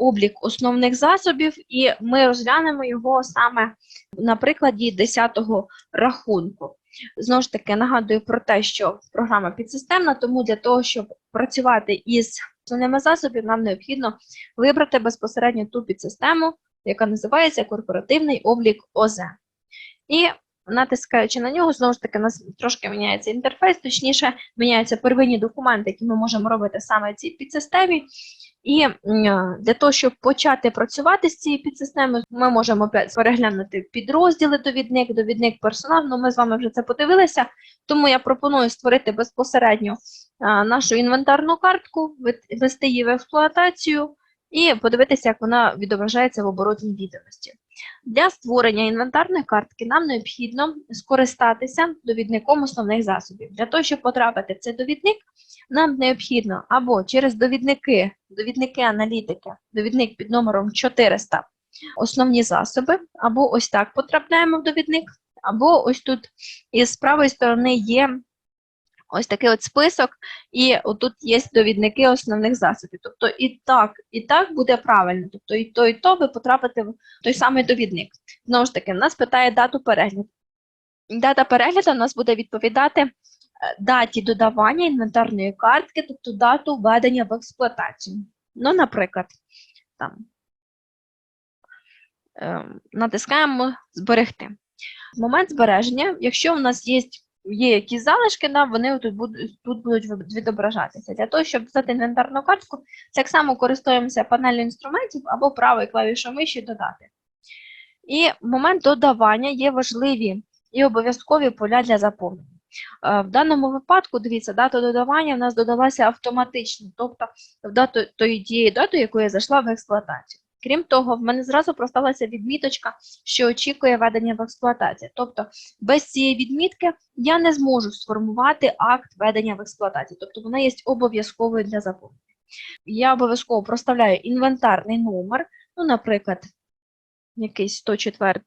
облік основних засобів, і ми розглянемо його саме на прикладі 10-го рахунку. Знову ж таки, нагадую про те, що програма підсистемна, тому для того, щоб працювати із основними засобами, нам необхідно вибрати безпосередньо ту підсистему, яка називається корпоративний облік ОЗ. І натискаючи на нього, знову ж таки, у нас трошки міняється інтерфейс, точніше, міняються первинні документи, які ми можемо робити саме в цій підсистемі. І для того, щоб почати працювати з цією підсистемою, ми можемо переглянути підрозділи довідник, довідник персонал. Ну, ми з вами вже це подивилися, тому я пропоную створити безпосередньо нашу інвентарну картку, ввести її в експлуатацію і подивитися, як вона відображається в оборотній відомості. Для створення інвентарної картки нам необхідно скористатися довідником основних засобів. Для того, щоб потрапити в цей довідник, нам необхідно або через довідники, довідники аналітики, довідник під номером 400 основні засоби, або ось так потрапляємо в довідник, або ось тут із правої сторони є ось такий от список, і отут є довідники основних засобів. Тобто і так, і так буде правильно. Тобто і то, і то ви потрапите в той самий довідник. Знову ж таки, нас питає дату перегляду. Дата перегляду у нас буде відповідати даті додавання інвентарної картки, тобто дату введення в експлуатацію. Ну, наприклад, там ем, натискаємо зберегти. В момент збереження, якщо у нас є, є якісь залишки, да, вони тут будуть, тут будуть відображатися. Для того, щоб взяти інвентарну картку, так само користуємося панелью інструментів або правою клавішою миші додати. І момент додавання є важливі і обов'язкові поля для заповнення. Е, В даному випадку, дивіться, дата додавання в нас додалася автоматично, тобто в дату тої тієї дати, яку я зайшла в експлуатацію. Крім того, в мене зразу проставилася відміточка, що очікує введення в експлуатацію. Тобто без цієї відмітки я не зможу сформувати акт введення в експлуатацію, тобто вона є обов'язковою для заповнення. Я обов'язково проставляю інвентарний номер, ну, наприклад, якийсь 104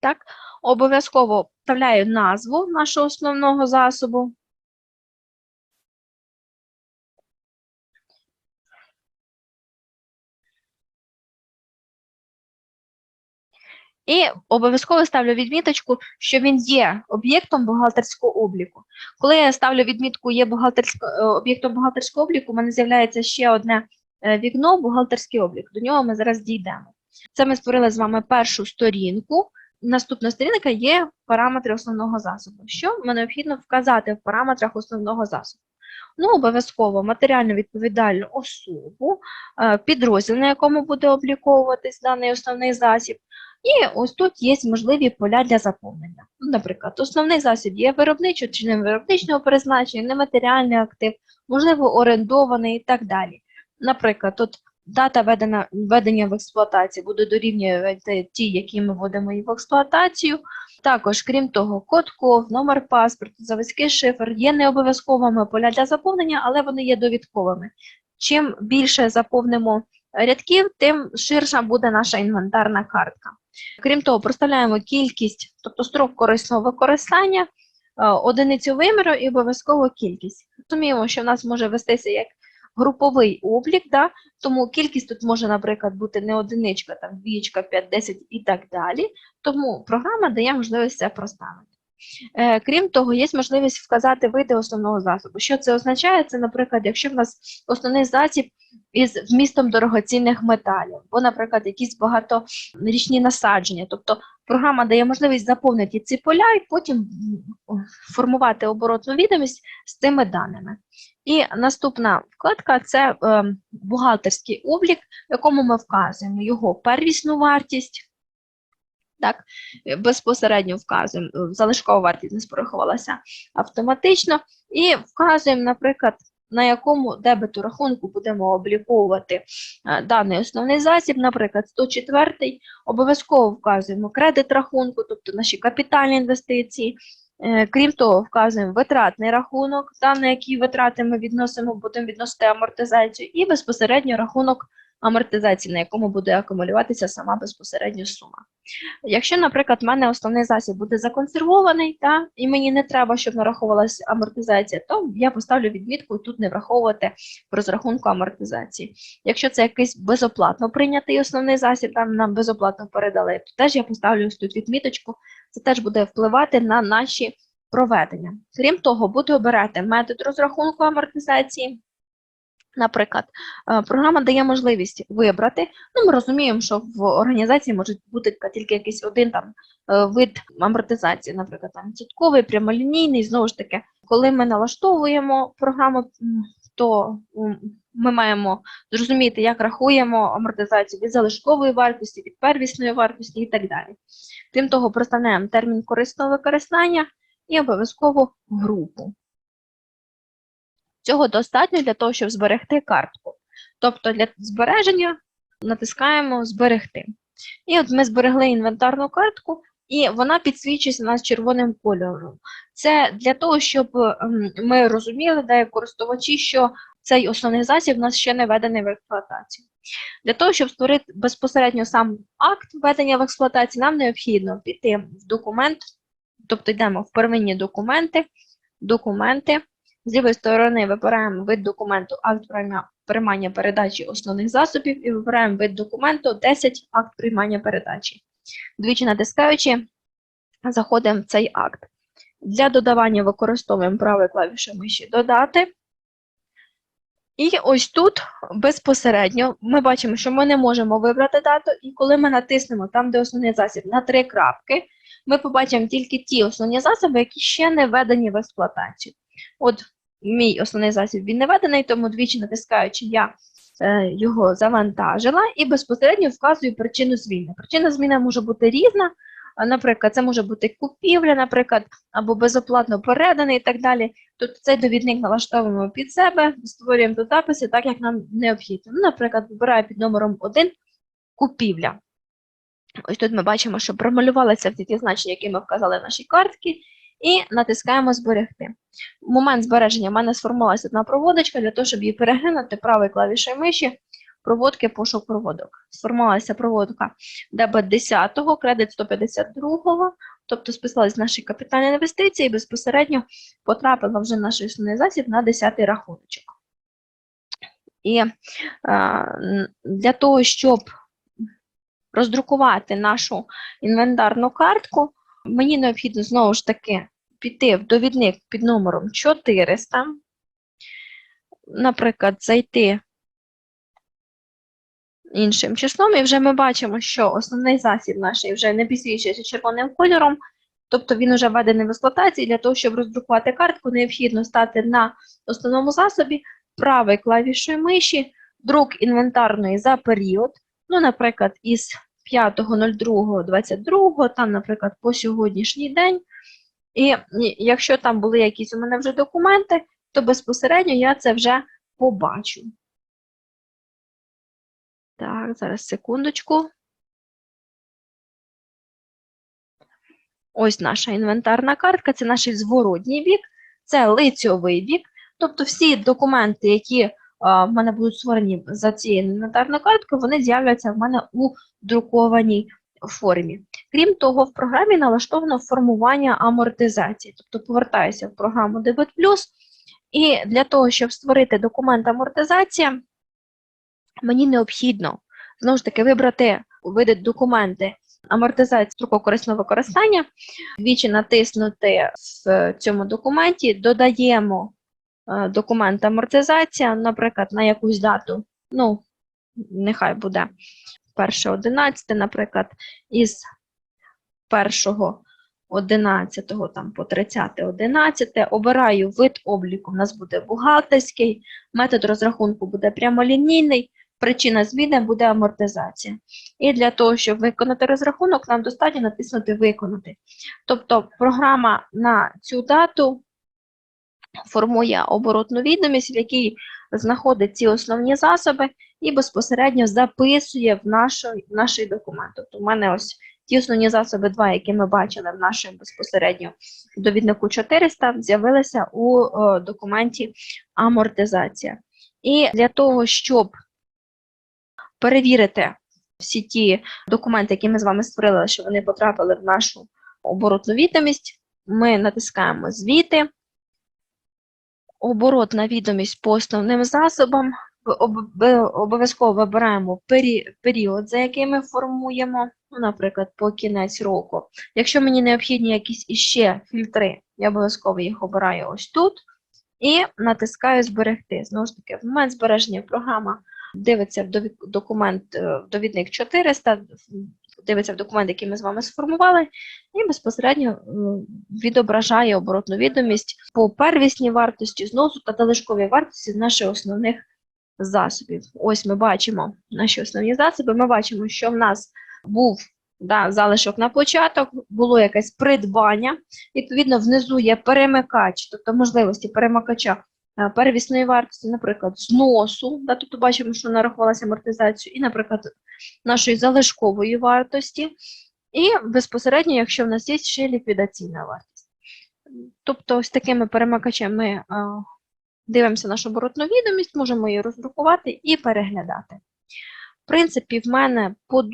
Так, обов'язково вставляю назву нашого основного засобу. І обов'язково ставлю відміточку, що він є об'єктом бухгалтерського обліку. Коли я ставлю відмітку є е, об'єктом бухгалтерського обліку, у мене з'являється ще одне е, вікно бухгалтерський облік. До нього ми зараз дійдемо. Це ми створили з вами першу сторінку. Наступна сторінка є параметри основного засобу. Що необхідно вказати в параметрах основного засобу? Ну, обов'язково матеріально відповідальну особу, е, підрозділ, на якому буде обліковуватись даний основний засіб. І ось тут є можливі поля для заповнення. Ну, Наприклад, основний засіб є виробничого чи невиробничного призначення, нематеріальний актив, можливо, орендований і так далі. Наприклад, тут дата введення, введення в експлуатацію буде дорівнювати ті, які ми вводимо її в експлуатацію. Також, крім того, код КОВ, номер паспорту, заводський шифр є не обов'язковими поля для заповнення, але вони є довідковими. Чим більше заповнимо рядків, тим ширша буде наша інвентарна картка. Крім того, проставляємо кількість, тобто строк корисного використання, е, одиницю виміру і обов'язково кількість. Розуміємо, що в нас може вестися як груповий облік, да? тому кількість тут може, наприклад, бути не одиничка, там двічка, 5, 10 і так далі. Тому програма дає можливість це проставити. Е, Крім того, є можливість вказати види основного засобу. Що це означає? Це, наприклад, якщо в нас основний засіб із вмістом дорогоцінних металів, або, наприклад, якісь багаторічні насадження. Тобто програма дає можливість заповнити ці поля і потім формувати оборотну відомість з цими даними. І наступна вкладка це е, бухгалтерський облік, в якому ми вказуємо його первісну вартість. Так, безпосередньо вказуємо, залишкова вартість не порахувалася автоматично, і вказуємо, наприклад, на якому дебету рахунку будемо обліковувати е, даний основний засіб, наприклад, 104 обов'язково вказуємо кредит рахунку, тобто наші капітальні інвестиції. Е, Крім того, вказуємо витратний рахунок, та на які витрати ми відносимо, будемо відносити амортизацію, і безпосередньо рахунок амортизації, на якому буде акумулюватися сама безпосередньо сума. Якщо, наприклад, в мене основний засіб буде законсервований, та, і мені не треба, щоб нараховувалася амортизація, то я поставлю відмітку тут не враховувати в розрахунку амортизації. Якщо це якийсь безоплатно прийнятий основний засіб, там нам безоплатно передали, то теж я поставлю тут відміточку, це теж буде впливати на наші проведення. Крім того, буду обирати метод розрахунку амортизації. Наприклад, е, програма дає можливість вибрати. Ну, ми розуміємо, що в організації може бути тільки якийсь один там е, вид амортизації, наприклад, там відсотковий, прямолінійний. Знову ж таки, коли ми налаштовуємо програму, то ми маємо зрозуміти, як рахуємо амортизацію від залишкової вартості, від первісної вартості і так далі. Крім того, проставляємо термін корисного використання і обов'язково групу. Цього достатньо для того, щоб зберегти картку. Тобто для збереження натискаємо Зберегти. І от ми зберегли інвентарну картку, і вона підсвічується нас червоним кольором. Це для того, щоб ем, ми розуміли, де користувачі, що цей основний засіб у нас ще не введений в експлуатацію. Для того, щоб створити безпосередньо сам акт введення в експлуатацію, нам необхідно піти в документ, тобто йдемо в первинні документи, документи. З лівої сторони вибираємо вид документу акт приймання передачі основних засобів і вибираємо вид документу 10 акт приймання передачі. Двічі натискаючи, заходимо в цей акт. Для додавання використовуємо правою клавішою миші Додати. І ось тут безпосередньо ми бачимо, що ми не можемо вибрати дату, і коли ми натиснемо там, де основний засіб, на три крапки, ми побачимо тільки ті основні засоби, які ще не введені в експлуатацію. От мій основний засіб він не введений, тому двічі натискаючи, я е, його завантажила і безпосередньо вказую причину зміни. Причина зміни може бути різна. Наприклад, це може бути купівля, наприклад, або безоплатно переданий і так далі. Тобто цей довідник налаштовуємо під себе, створюємо тут записи так, як нам необхідно. Ну, наприклад, вибираю під номером 1 купівля. Ось тут ми бачимо, що промалювалися всі ті значення, які ми вказали в нашій картці, і натискаємо Зберегти. В момент збереження в мене сформувалася одна проводочка для того, щоб її переглянути правою клавішою миші, проводки пошук проводок. Сформувалася проводка дебет 10-го, кредит 152-го, тобто списалась з нашої капітальної інвестиції і безпосередньо потрапила вже наш основний засіб на 10-й рахуночок. І е, для того, щоб роздрукувати нашу інвентарну картку, мені необхідно знову ж таки піти в довідник під номером 400, наприклад, зайти іншим числом, і вже ми бачимо, що основний засіб наш вже не підсвічується червоним кольором, тобто він вже введений в експлуатацію. Для того, щоб роздрукувати картку, необхідно стати на основному засобі правою клавішою миші, друк інвентарної за період, ну, наприклад, із 5.02.22, там, наприклад, по сьогоднішній день. І якщо там були якісь у мене вже документи, то безпосередньо я це вже побачу. Так, зараз секундочку. Ось наша інвентарна картка, це наш зворотній бік, це лицьовий бік. Тобто всі документи, які в мене будуть створені за цією інвентарною карткою, вони з'являться в мене у друкованій формі. Крім того, в програмі налаштовано формування амортизації. Тобто повертаюся в програму Debit і для того, щоб створити документ амортизація, мені необхідно знову ж таки вибрати види документи амортизації стрококорисного використання, двічі натиснути в цьому документі, додаємо документ амортизація, наприклад, на якусь дату, ну, нехай буде 1.11, наприклад, із 1.11 там по 30.11, обираю вид обліку, у нас буде бухгалтерський, метод розрахунку буде прямолінійний, причина зміни буде амортизація. І для того, щоб виконати розрахунок, нам достатньо натиснути Виконати. Тобто програма на цю дату формує оборотну відомість, в якій знаходить ці основні засоби і безпосередньо записує в наш, наш документ. Тобто, у мене ось ті основні засоби, два, які ми бачили в нашому безпосередньо довіднику 400, з'явилися у е, документі амортизація. І для того, щоб перевірити всі ті документи, які ми з вами створили, що вони потрапили в нашу оборотну відомість. Ми натискаємо звіти, оборотна відомість по основним засобам. Обов'язково вибираємо період, за який ми формуємо, ну, наприклад, по кінець року. Якщо мені необхідні якісь іще фільтри, я обов'язково їх обираю ось тут і натискаю зберегти. Знову ж таки, в момент збереження програма дивиться документ е, довідник 400, дивиться в документ, який ми з вами сформували, і безпосередньо е, відображає оборотну відомість по первісній вартості, зносу та залишковій вартості наших основних засобів. Ось ми бачимо наші основні засоби. Ми бачимо, що в нас був да, залишок на початок, було якесь придбання. Відповідно, внизу є перемикач, тобто можливості перемикача е, первісної вартості, наприклад, зносу, да, тобто бачимо, що нарахувалася амортизацію, і, наприклад, нашої залишкової вартості, і безпосередньо, якщо в нас є ще ліквідаційна вартість. Тобто, ось такими перемикачами ми е, дивимося нашу оборотну відомість, можемо її роздрукувати і переглядати. В принципі, в мене по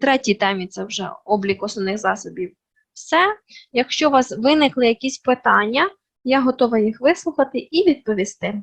третій темі це вже облік основних засобів. Все. Якщо у вас виникли якісь питання, я готова їх вислухати і відповісти.